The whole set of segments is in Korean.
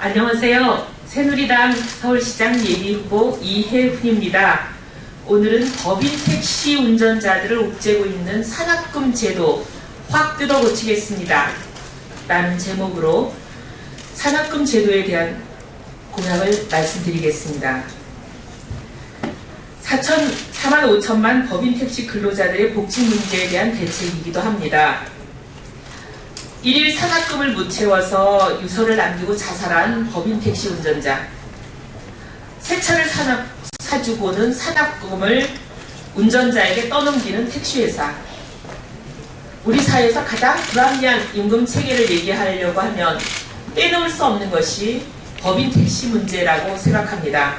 안녕하세요. 새누리당 서울시장 예비후보 이혜훈입니다. 오늘은 법인 택시 운전자들을 옥죄고 있는 산악금 제도 확 뜯어 고치겠습니다. 라는 제목으로 산악금 제도에 대한 공약을 말씀드리겠습니다. 4천, 4만 5천만 법인 택시 근로자들의 복지 문제에 대한 대책이기도 합니다. 일일 산악금을 못 채워서 유서를 남기고 자살한 법인 택시 운전자. 새 차를 산악, 사주고는 산악금을 운전자에게 떠넘기는 택시회사. 우리 사회에서 가장 불합리한 임금 체계를 얘기하려고 하면 빼놓을 수 없는 것이 법인 택시 문제라고 생각합니다.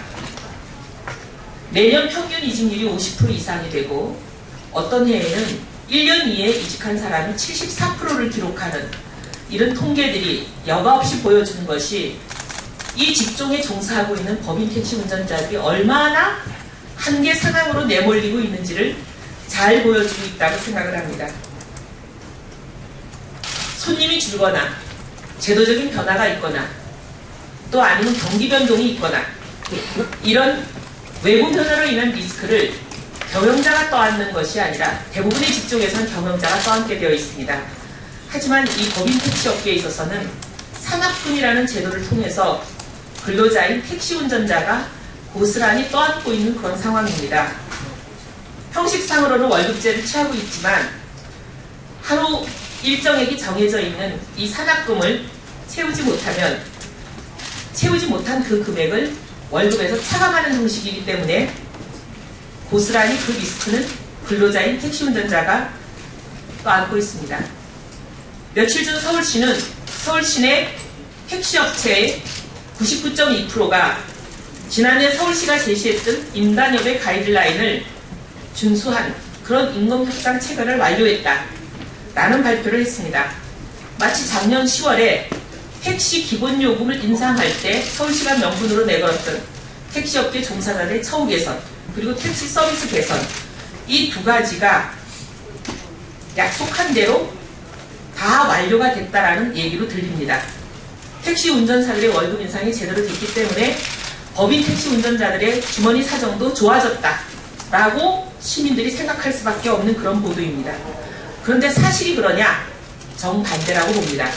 매년 평균 이직률이 50% 이상이 되고 어떤 해에는 1년 이에 이직한 사람이 74%를 기록하는 이런 통계들이 여과 없이 보여주는 것이 이 직종에 종사하고 있는 법인 택시 운전자들이 얼마나 한계 상황으로 내몰리고 있는지를 잘 보여주고 있다고 생각을 합니다. 손님이 줄거나 제도적인 변화가 있거나 또 아니면 경기 변동이 있거나 이런 외부 변화로 인한 리스크를 경영자가 떠안는 것이 아니라 대부분의 직종에선 경영자가 떠안게 되어 있습니다. 하지만 이 법인 택시 업계에 있어서는 산업금이라는 제도를 통해서 근로자인 택시 운전자가 고스란히 떠안고 있는 그런 상황입니다. 형식상으로는 월급제를 취하고 있지만 하루 일정액이 정해져 있는 이 산악금을 채우지 못하면 채우지 못한 그 금액을 월급에서 차감하는 형식이기 때문에 고스란히 그 리스크는 근로자인 택시 운전자가 또 안고 있습니다. 며칠 전 서울시는 서울 시내 택시업체의 99.2%가 지난해 서울시가 제시했던 임단협의 가이드라인을 준수한 그런 임금 협상 체결을 완료했다. 라는 발표를 했습니다. 마치 작년 10월에 택시 기본 요금을 인상할 때 서울시가 명분으로 내걸었던 택시업계 종사자들의 처우 개선, 그리고 택시 서비스 개선 이 두 가지가 약속한 대로 다 완료가 됐다라는 얘기로 들립니다. 택시 운전사들의 월급 인상이 제대로 됐기 때문에 법인 택시 운전자들의 주머니 사정도 좋아졌다라고 시민들이 생각할 수밖에 없는 그런 보도입니다. 그런데 사실이 그러냐? 정반대라고 봅니다.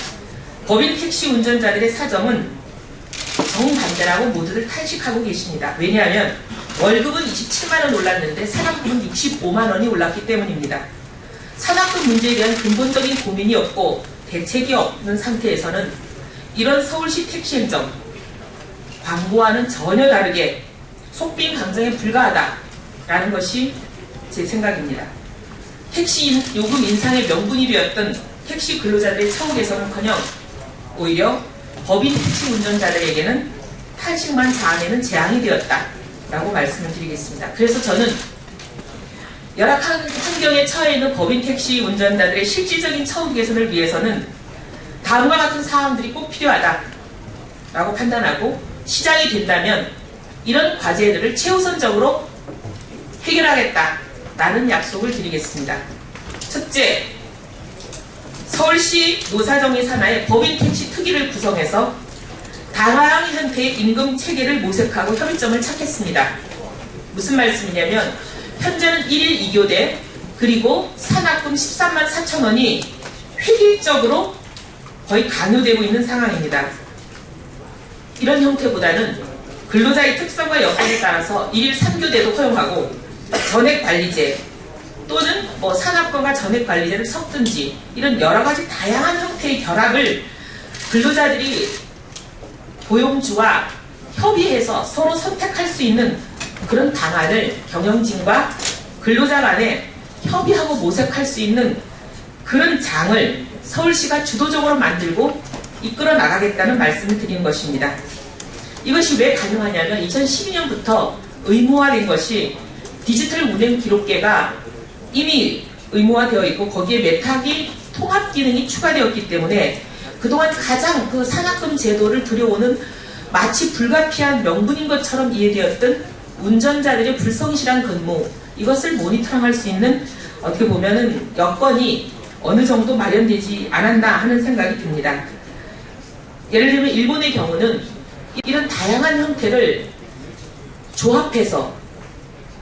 법인 택시 운전자들의 사정은 정반대라고 모두들 탄식하고 계십니다. 왜냐하면 월급은 27만원 올랐는데 산학금은 65만원이 올랐기 때문입니다. 산학금 문제에 대한 근본적인 고민이 없고 대책이 없는 상태에서는 이런 서울시 택시 행정 광고와는 전혀 다르게 속빈 강정에 불과하다라는 것이 제 생각입니다. 택시 요금 인상의 명분이 되었던 택시 근로자들의 처우 개선은커녕 오히려 법인 택시 운전자들에게는 탄식만 자아내는 재앙이 되었다. 라고 말씀을 드리겠습니다. 그래서 저는 열악한 환경에 처해 있는 법인 택시 운전자들의 실질적인 처우 개선을 위해서는 다음과 같은 사항들이 꼭 필요하다라고 판단하고 시장이 된다면 이런 과제들을 최우선적으로 해결하겠다라는 약속을 드리겠습니다. 첫째, 서울시 노사정의 산하의 법인 택시 특위를 구성해서 다양한 형태의 임금 체계를 모색하고 협의점을 찾겠습니다. 무슨 말씀이냐면 현재는 1일 2교대 그리고 산학금 13만 4천 원이 획일적으로 거의 강요되고 있는 상황입니다. 이런 형태보다는 근로자의 특성과 여건에 따라서 1일 3교대도 허용하고 전액관리제 또는 뭐 산업권과 전액관리제를 섞든지 이런 여러 가지 다양한 형태의 결합을 근로자들이 고용주와 협의해서 서로 선택할 수 있는 그런 방안을 경영진과 근로자 간에 협의하고 모색할 수 있는 그런 장을 서울시가 주도적으로 만들고 이끌어 나가겠다는 말씀을 드리는 것입니다. 이것이 왜 가능하냐면 2012년부터 의무화된 것이 디지털 운행 기록계가 이미 의무화되어 있고 거기에 메탁이 통합 기능이 추가되었기 때문에 그동안 가장 그 산학금 제도를 들여오는 마치 불가피한 명분인 것처럼 이해되었던 운전자들의 불성실한 근무 이것을 모니터링할 수 있는 어떻게 보면은 여건이 어느 정도 마련되지 않았나 하는 생각이 듭니다. 예를 들면 일본의 경우는 이런 다양한 형태를 조합해서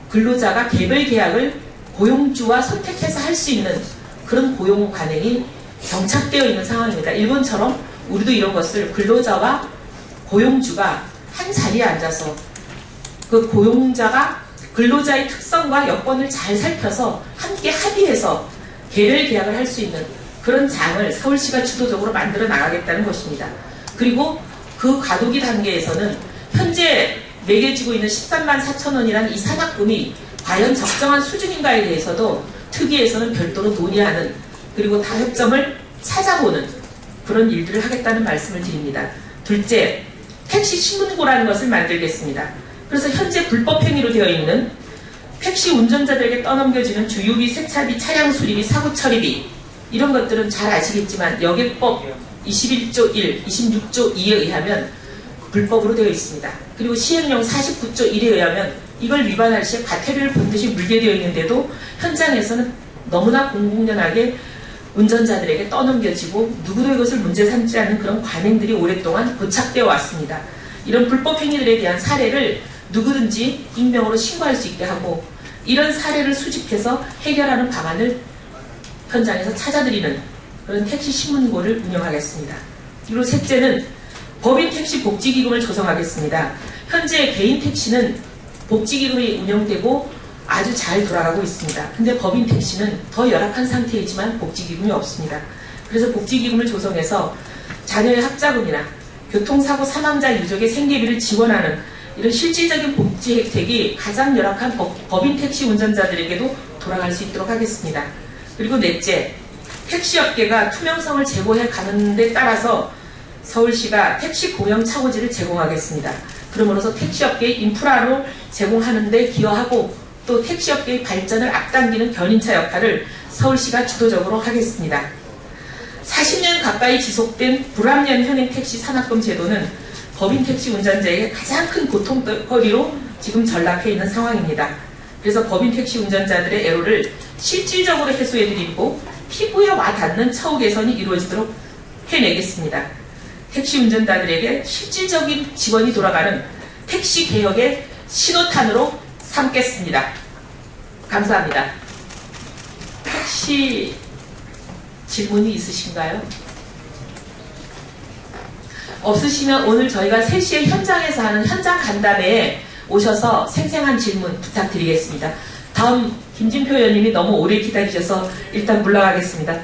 근로자가 개별 계약을 고용주와 선택해서 할 수 있는 그런 고용 관행이 정착되어 있는 상황입니다. 일본처럼 우리도 이런 것을 근로자와 고용주가 한 자리에 앉아서 그 고용자가 근로자의 특성과 여건을 잘 살펴서 함께 합의해서 개별 계약을 할 수 있는 그런 장을 서울시가 주도적으로 만들어 나가겠다는 것입니다. 그리고 그 과도기 단계에서는 현재 매겨지고 있는 13만 4천 원이라는 이 산학금이 과연 적정한 수준인가에 대해서도 특위에서는 별도로 논의하는 그리고 타협점을 찾아보는 그런 일들을 하겠다는 말씀을 드립니다. 둘째, 택시 신문고라는 것을 만들겠습니다. 그래서 현재 불법 행위로 되어 있는 택시 운전자들에게 떠넘겨지는 주유비, 세차비, 차량 수리비, 사고 처리비 이런 것들은 잘 아시겠지만 여객법 21조 1, 26조 2에 의하면 불법으로 되어 있습니다. 그리고 시행령 49조 1에 의하면 이걸 위반할 시에 과태료를 본듯이 물게 되어 있는데도 현장에서는 너무나 공공연하게 운전자들에게 떠넘겨지고 누구도 이것을 문제 삼지 않는 그런 관행들이 오랫동안 고착되어 왔습니다. 이런 불법 행위들에 대한 사례를 누구든지 익명으로 신고할 수 있게 하고 이런 사례를 수집해서 해결하는 방안을 현장에서 찾아드리는 그런 택시 신문고를 운영하겠습니다. 그리고 셋째는 법인 택시 복지기금을 조성하겠습니다. 현재 개인 택시는 복지기금이 운영되고 아주 잘 돌아가고 있습니다. 근데 법인 택시는 더 열악한 상태이지만 복지기금이 없습니다. 그래서 복지기금을 조성해서 자녀의 학자금이나 교통사고 사망자 유족의 생계비를 지원하는 이런 실질적인 복지 혜택이 가장 열악한 법, 법인 택시 운전자들에게도 돌아갈 수 있도록 하겠습니다. 그리고 넷째, 택시업계가 투명성을 제고해 가는 데 따라서 서울시가 택시 공영 차고지를 제공하겠습니다. 그러므로서 택시업계의 인프라로 제공하는 데 기여하고 또 택시업계의 발전을 앞당기는 견인차 역할을 서울시가 주도적으로 하겠습니다. 40년 가까이 지속된 불합리한 현행 택시 산학금 제도는 법인 택시 운전자에게 가장 큰 고통거리로 지금 전락해 있는 상황입니다. 그래서 법인 택시 운전자들의 애로를 실질적으로 해소해드리고 피부에 와 닿는 처우 개선이 이루어지도록 해내겠습니다. 택시 운전자들에게 실질적인 지원이 돌아가는 택시 개혁의 신호탄으로 삼겠습니다. 감사합니다. 혹시 질문이 있으신가요? 없으시면 오늘 저희가 3시에 현장에서 하는 현장 간담회에 오셔서 생생한 질문 부탁드리겠습니다. 다음 김진표 의원님이 너무 오래 기다리셔서 일단 물러가겠습니다.